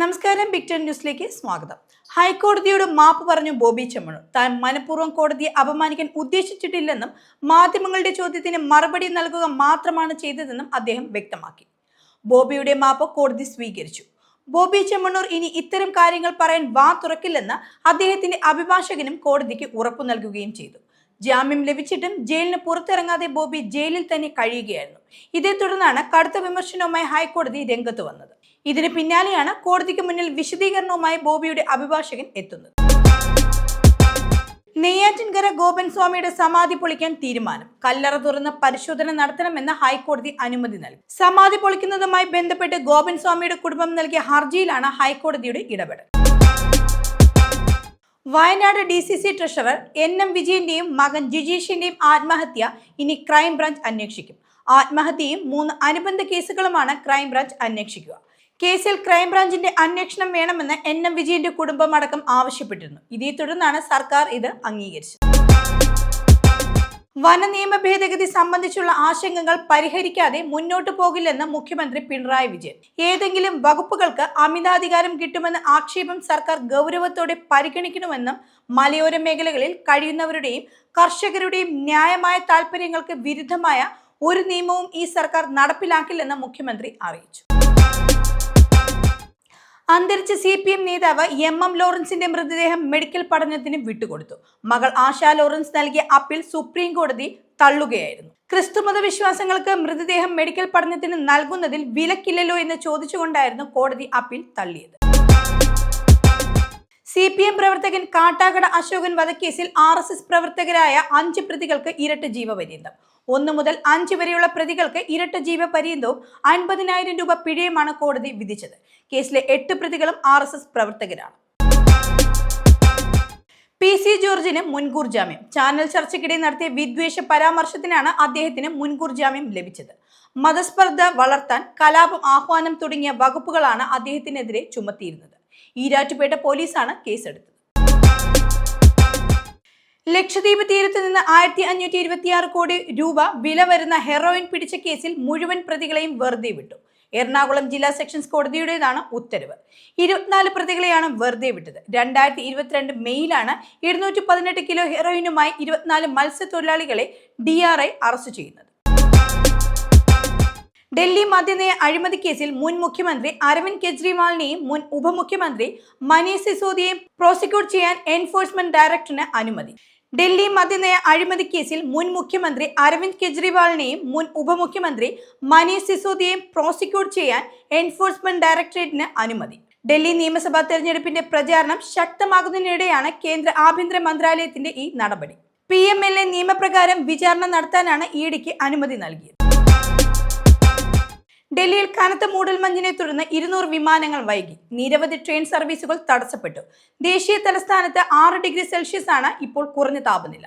നമസ്കാരം പിക്ചർ ന്യൂസിലേക്ക് സ്വാഗതം. ഹൈക്കോടതിയോട് മാപ്പ് പറഞ്ഞു ബോബി ചെമ്മണൂർ താൻ മനഃപൂർവം കോടതിയെ അപമാനിക്കാൻ ഉദ്ദേശിച്ചിട്ടില്ലെന്നും മാധ്യമങ്ങളുടെ ചോദ്യത്തിന് മറുപടി നൽകുക മാത്രമാണ് ചെയ്തതെന്നും അദ്ദേഹം വ്യക്തമാക്കി. ബോബിയുടെ മാപ്പ് കോടതി സ്വീകരിച്ചു. ബോബി ചെമ്മണ്ണൂർ ഇനി ഇത്തരം കാര്യങ്ങൾ പറയാൻ വാ തുറക്കില്ലെന്ന് അദ്ദേഹത്തിന്റെ അഭിഭാഷകനും കോടതിക്ക് ഉറപ്പു നൽകുകയും ചെയ്തു. ജാമ്യം ലഭിച്ചിട്ടും ജയിലിന് പുറത്തിറങ്ങാതെ ബോബി ജയിലിൽ തന്നെ കഴിയുകയായിരുന്നു. ഇതേ തുടർന്നാണ് കടുത്ത വിമർശനവുമായി ഹൈക്കോടതി രംഗത്ത് വന്നത്. ഇതിന് പിന്നാലെയാണ് കോടതിക്ക് മുന്നിൽ വിശദീകരണവുമായി ബോബിയുടെ അഭിഭാഷകൻ എത്തുന്നത്. നെയ്യാറ്റിൻകര ഗോപൻ സ്വാമിയുടെ സമാധി പൊളിക്കാൻ തീരുമാനം. കല്ലറ തുറന്ന് പരിശോധന നടത്തണമെന്ന് ഹൈക്കോടതി അനുമതി നൽകി. സമാധി പൊളിക്കുന്നതുമായി ബന്ധപ്പെട്ട് ഗോപൻ സ്വാമിയുടെ കുടുംബം നൽകിയ ഹർജിയിലാണ് ഹൈക്കോടതിയുടെ ഇടപെടൽ. Wayanad D C C treasurer N M വിജയന്റെയും മകൻ ജിജീഷിന്റെയും ആത്മഹത്യ ഇനി ക്രൈംബ്രാഞ്ച് അന്വേഷിക്കും. ആത്മഹത്യയും മൂന്ന് അനുബന്ധ കേസുകളുമാണ് ക്രൈംബ്രാഞ്ച് അന്വേഷിക്കുക. കേസിൽ ക്രൈംബ്രാഞ്ചിന്റെ അന്വേഷണം വേണമെന്ന് എൻ എം വിജയന്റെ കുടുംബം അടക്കം ആവശ്യപ്പെട്ടിരുന്നു. ഇതേ തുടർന്നാണ് സർക്കാർ ഇത് അംഗീകരിച്ചത്. വന നിയമ ഭേദഗതി സംബന്ധിച്ചുള്ള ആശങ്കകൾ പരിഹരിക്കാതെ മുന്നോട്ടു പോകില്ലെന്ന് മുഖ്യമന്ത്രി പിണറായി വിജയൻ. ഏതെങ്കിലും വകുപ്പുകൾക്ക് അമിതാധികാരം കിട്ടുമെന്ന ആക്ഷേപം സർക്കാർ ഗൗരവത്തോടെ പരിഗണിക്കണമെന്നും മലയോര മേഖലകളിൽ കഴിയുന്നവരുടെയും കർഷകരുടെയും ന്യായമായ താൽപ്പര്യങ്ങൾക്ക് വിരുദ്ധമായ ഒരു നിയമവും ഈ സർക്കാർ നടപ്പിലാക്കില്ലെന്ന് മുഖ്യമന്ത്രി അറിയിച്ചു. അന്തരിച്ച സി പി എം നേതാവ് എം എം ലോറൻസിന്റെ മൃതദേഹം മെഡിക്കൽ പഠനത്തിന് വിട്ടുകൊടുത്തു. മകൾ ആശാ ലോറൻസ് നൽകിയ അപ്പീൽ സുപ്രീം കോടതി തള്ളുകയായിരുന്നു. ക്രിസ്തുമത വിശ്വാസങ്ങൾക്ക് മൃതദേഹം മെഡിക്കൽ പഠനത്തിന് നൽകുന്നതിൽ വിലക്കില്ലല്ലോ എന്ന് ചോദിച്ചുകൊണ്ടായിരുന്നു കോടതി അപ്പീൽ തള്ളിയത്. സി പി എം പ്രവർത്തകൻ കാട്ടാകട അശോകൻ വധക്കേസിൽ ആർ എസ് എസ് പ്രവർത്തകരായ അഞ്ച് പ്രതികൾക്ക് ഇരട്ട ജീവപര്യന്തം. ഒന്ന് മുതൽ അഞ്ച് വരെയുള്ള പ്രതികൾക്ക് ഇരട്ട ജീവപര്യന്തവും അൻപതിനായിരം രൂപ പിഴയുമാണ് കോടതി വിധിച്ചത്. കേസിലെ എട്ട് പ്രതികളും ആർ എസ് എസ് പ്രവർത്തകരാണ്. പി സി ജോർജിന് മുൻകൂർ ജാമ്യം. ചാനൽ ചർച്ചയ്ക്കിടെ നടത്തിയ വിദ്വേഷ പരാമർശത്തിനാണ് അദ്ദേഹത്തിന് മുൻകൂർ ജാമ്യം ലഭിച്ചത്. മതസ്പർദ്ധ വളർത്താൻ കലാപം ആഹ്വാനം തുടങ്ങിയ വകുപ്പുകളാണ് അദ്ദേഹത്തിനെതിരെ ചുമത്തിയിരുന്നത്. ഈരാറ്റുപേട്ട പോലീസാണ് കേസെടുത്തത്. ലക്ഷദ്വീപ് തീരത്ത് നിന്ന് ആയിരത്തി അഞ്ഞൂറ്റി ഇരുപത്തിയാറ് കോടി രൂപ വില വരുന്ന ഹെറോയിൻ പിടിച്ച കേസിൽ മുഴുവൻ പ്രതികളെയും വെറുതെ വിട്ടു. എറണാകുളം ജില്ലാ സെക്ഷൻസ് കോടതിയുടേതാണ് ഉത്തരവ്. ഇരുപത്തിനാല് പ്രതികളെയാണ് വെറുതെ വിട്ടത്. രണ്ടായിരത്തി ഇരുപത്തിരണ്ട് മെയ്യിലാണ് ഇരുന്നൂറ്റി പതിനെട്ട് കിലോ ഹെറോയിനുമായി ഇരുപത്തിനാല് മത്സ്യത്തൊഴിലാളികളെ ഡി ആർ ഐ അറസ്റ്റ് ചെയ്യുന്നത്. ഡൽഹി മദ്യനയ അഴിമതി കേസിൽ മുൻ മുഖ്യമന്ത്രി അരവിന്ദ് കെജ്രിവാളിനെയും മുൻ ഉപമുഖ്യമന്ത്രി മനീഷ് സിസോദിയെയും പ്രോസിക്യൂട്ട് ചെയ്യാൻ എൻഫോഴ്സ്മെന്റ് ഡയറക്ടറിന് അനുമതി. ഡൽഹി മദ്യനയ അഴിമതി കേസിൽ മുൻ മുഖ്യമന്ത്രി അരവിന്ദ് കെജ്രിവാളിനെയും മുൻ ഉപമുഖ്യമന്ത്രി മനീഷ് സിസോദിയെയും പ്രോസിക്യൂട്ട് ചെയ്യാൻ എൻഫോഴ്സ്മെന്റ് ഡയറക്ടറേറ്റിന് അനുമതി. ഡൽഹി നിയമസഭാ തെരഞ്ഞെടുപ്പിന്റെ പ്രചാരണം ശക്തമാകുന്നതിനിടെയാണ് കേന്ദ്ര ആഭ്യന്തര മന്ത്രാലയത്തിന്റെ ഈ നടപടി. പി എം എൽ എ നിയമപ്രകാരം വിചാരണ നടത്താനാണ് ഇഡിക്ക് അനുമതി നൽകിയത്. ഡൽഹിയിൽ കനത്ത മൂടൽമഞ്ഞിനെ തുടർന്ന് ഇരുന്നൂറ് വിമാനങ്ങൾ വൈകി. നിരവധി ട്രെയിൻ സർവീസുകൾ തടസ്സപ്പെട്ടു. ദേശീയ തലസ്ഥാനത്ത് ആറ് ഡിഗ്രി സെൽഷ്യസ് ആണ് ഇപ്പോൾ കുറഞ്ഞ താപനില.